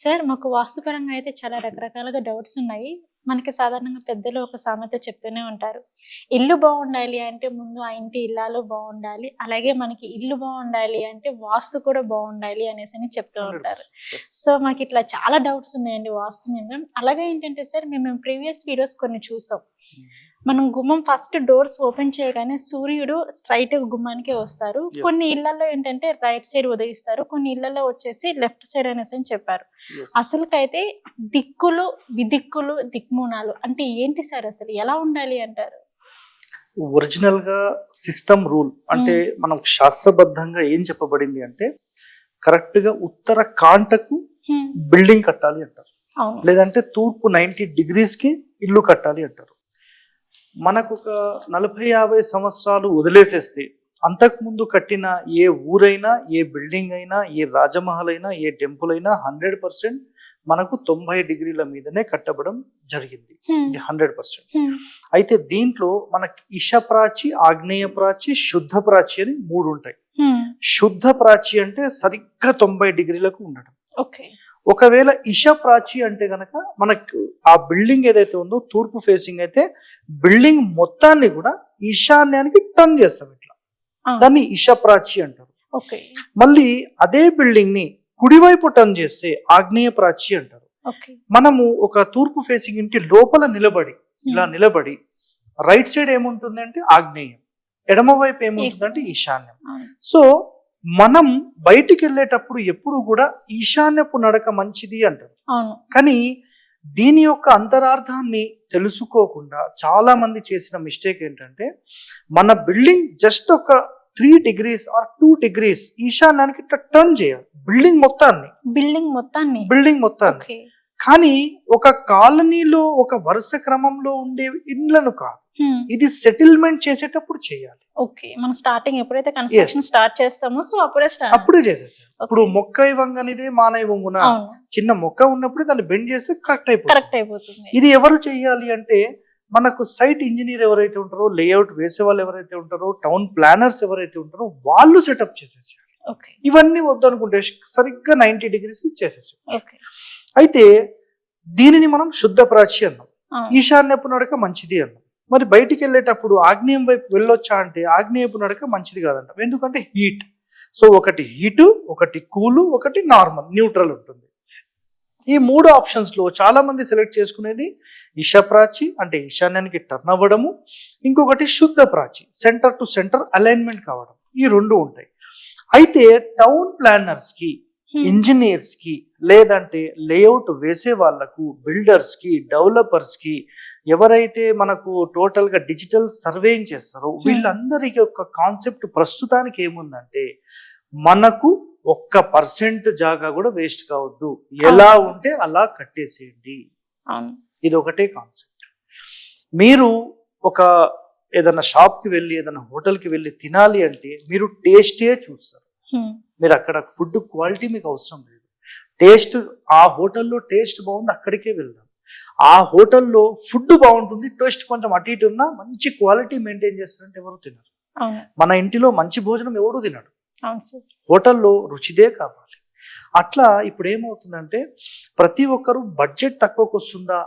Sir మాకు వాస్తుపరంగా అయితే చాలా రకరకాలుగా డౌట్స్ ఉన్నాయి. మనకి సాధారణంగా పెద్దలు ఒక సామెత చెప్తూనే ఉంటారు. ఇల్లు బాగుండాలి అంటే ముందు ఆ ఇంటి ఇల్లాలు బాగుండాలి. అలాగే మనకి ఇల్లు బాగుండాలి అంటే వాస్తు కూడా బాగుండాలి అనేసి అని చెప్తూ ఉంటారు. సో మాకు ఇట్లా చాలా డౌట్స్ ఉన్నాయండి వాస్తు మీద. అలాగే ఏంటంటే సార్ మేము ప్రీవియస్ వీడియోస్ కొన్ని చూసాం. మనం గుమ్మం ఫస్ట్ డోర్స్ ఓపెన్ చేయగానే సూర్యుడు స్ట్రైట్ గుమ్మానికే వస్తారు. కొన్ని ఇళ్ళలో ఏంటంటే రైట్ సైడ్ ఉదయిస్తారు. కొన్ని ఇళ్ళలో వచ్చేసి లెఫ్ట్ సైడ్ అనేసి అని చెప్పారు. అసలుకైతే దిక్కులు విదిక్కులు దిక్మూనాలు అంటే ఏంటి సార్ అసలు? ఎలా ఉండాలి అంటారు? ఒరిజినల్గా సిస్టమ్ రూల్ అంటే మనం శాస్త్రబద్ధంగా ఏం చెప్పబడింది అంటే కరెక్ట్గా ఉత్తర కాంటకు బిల్డింగ్ కట్టాలి అంటారు. లేదంటే తూర్పు నైన్టీ డిగ్రీస్కి ఇల్లు కట్టాలి అంటారు. మనకు ఒక నలభై యాభై సంవత్సరాలు వదిలేసేస్తే అంతకుముందు కట్టిన ఏ ఊరైనా ఏ బిల్డింగ్ అయినా ఏ రాజమహల్ అయినా ఏ టెంపుల్ అయినా హండ్రెడ్ పర్సెంట్ మనకు తొంభై డిగ్రీల మీదనే కట్టబడం జరిగింది. ఇది హండ్రెడ్ పర్సెంట్. అయితే దీంట్లో మనకి ఇష ప్రాచి ఆగ్నేయ ప్రాచి శుద్ధ ప్రాచి అని మూడు ఉంటాయి శుద్ధ ప్రాచి అంటే సరిగ్గా తొంభై డిగ్రీలకు ఉండడం ఓకే. ఒకవేళ ఇష ప్రాచి అంటే గనక మనకు ఆ బిల్డింగ్ ఏదైతే ఉందో తూర్పు ఫేసింగ్ అయితే బిల్డింగ్ మొత్తాన్ని కూడా ఈశాన్యానికి టర్న్ చేస్తాం ఇట్లా. దాన్ని ఇష ప్రాచి అంటారు. ఓకే. మళ్ళీ అదే బిల్డింగ్ని కుడివైపు టర్న్ చేస్తే ఆగ్నేయ ప్రాచి అంటారు. మనము ఒక తూర్పు ఫేసింగ్ ఇంటి లోపల నిలబడి ఇలా నిలబడి రైట్ సైడ్ ఏముంటుంది అంటే ఆగ్నేయం ఎడమ వైపు ఏముంటుంది అంటే ఈశాన్యం సో మనం బయటికి వెళ్ళేటప్పుడు ఎప్పుడు కూడా ఈశాన్యపు నడక మంచిది అంటారు. అవును. కానీ దీని యొక్క అంతరార్థాన్ని తెలుసుకోకుండా చాలా మంది చేసిన మిస్టేక్ ఏంటంటే మన బిల్డింగ్ జస్ట్ ఒక three degrees or two degrees ఈశాన్యానికి ఇట్లా టర్న్ చేయాలి. బిల్డింగ్ మొత్తాన్ని. బిల్డింగ్ మొత్తాన్ని. బిల్డింగ్ మొత్తాన్ని. కానీ ఒక కాలనీలో ఒక వరుస క్రమంలో ఉండే ఇండ్లను కాదు. ఇది సెటిల్మెంట్ చేసేటప్పుడు చేయాలి. ఓకే మనం స్టార్టింగ్ ఎప్పుడైతే కన్స్ట్రక్షన్. స్టార్ట్ చేస్తామో సో అప్పుడే స్టార్ట్ అప్పుడే చేసేసారు ఇప్పుడు మొక్క ఇవ్వంగానిదే మానవ వంగున చిన్న మొక్క ఉన్నప్పుడు దాన్ని బెండ్ చేస్తే కరెక్ట్ అయిపోతుంది. కరెక్ట్ అయిపోతుంది. ఇది ఎవరు చేయాలి అంటే మనకు సైట్ ఇంజనీర్ ఎవరైతే ఉంటారో లేఅవుట్ వేసే వాళ్ళు ఎవరైతే ఉంటారో టౌన్ ప్లానర్స్ ఎవరైతే ఉంటారో వాళ్ళు సెటప్ చేసేసారు ఇవన్నీ వద్దు అనుకుంటే సరిగ్గా నైన్టీ డిగ్రీస్ చేసేసారు ఓకే అయితే దీనిని మనం శుద్ధ ప్రాచి అన్నాం. ఈశాన్యపు నడక మంచిది అన్నాం. మరి బయటికి వెళ్ళేటప్పుడు ఆగ్నేయం వైపు వెళ్ళొచ్చా అంటే ఆగ్నేయపు నడక మంచిది కాదంట. ఎందుకంటే హీట్. సో ఒకటి హీటు ఒకటి కూలు ఒకటి నార్మల్ న్యూట్రల్ ఉంటుంది. ఈ మూడు ఆప్షన్స్లో చాలామంది సెలెక్ట్ చేసుకునేది ఇష ప్రాచి అంటే ఈశాన్యానికి టర్న్ అవ్వడము ఇంకొకటి శుద్ధ ప్రాచి సెంటర్ టు సెంటర్ అలైన్మెంట్ కావడం. ఈ రెండు ఉంటాయి. అయితే టౌన్ ప్లానర్స్కి ఇంజనీర్స్కి లేదంటే లేఅవుట్ వేసే వాళ్ళకు బిల్డర్స్కి డెవలపర్స్కి ఎవరైతే మనకు టోటల్గా డిజిటల్ సర్వేయింగ్ చేస్తారో వీళ్ళందరికి యొక్క కాన్సెప్ట్ ప్రస్తుతానికి ఏముందంటే మనకు ఒక్క పర్సెంట్ జాగా కూడా వేస్ట్ కావద్దు. ఎలా ఉంటే అలా కట్టేసేయండి. ఇది ఒకటే కాన్సెప్ట్. మీరు ఒక ఏదైనా షాప్కి వెళ్ళి ఏదైనా హోటల్కి వెళ్ళి తినాలి అంటే మీరు టేస్టే చూస్తారు. హ్మ్, మీరు అక్కడ ఫుడ్ క్వాలిటీ మీకు అవసరం లేదు. టేస్ట్ ఆ హోటల్లో టేస్ట్ బాగుంది అక్కడికే వెళ్దాం. ఆ హోటల్లో ఫుడ్ బాగుంటుంది టేస్ట్ కొంచెం అటు ఇటు ఉన్నా మంచి క్వాలిటీ మెయింటైన్ చేస్తారంటే ఎవరు తినరు. మన ఇంటిలో మంచి భోజనం ఎవడు తినడు. హోటల్లో రుచిదే కావాలి. అట్లా ఇప్పుడు ఏమవుతుందంటే ప్రతి ఒక్కరు బడ్జెట్ తక్కువకు వస్తుందా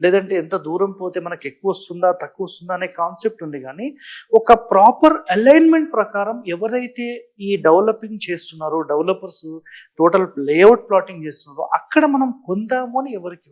లేదంటే ఎంత దూరం పోతే మనకి ఎక్కువ వస్తుందా తక్కువ వస్తుందా అనే కాన్సెప్ట్ ఉంది. కానీ ఒక ప్రాపర్ అలైన్మెంట్ ప్రకారం ఎవరైతే ఈ డెవలపింగ్ చేస్తున్నారో డెవలపర్స్ టోటల్ లేఅవుట్ ప్లాటింగ్ చేస్తున్నారో అక్కడ మనం కొందాము అని ఎవరికి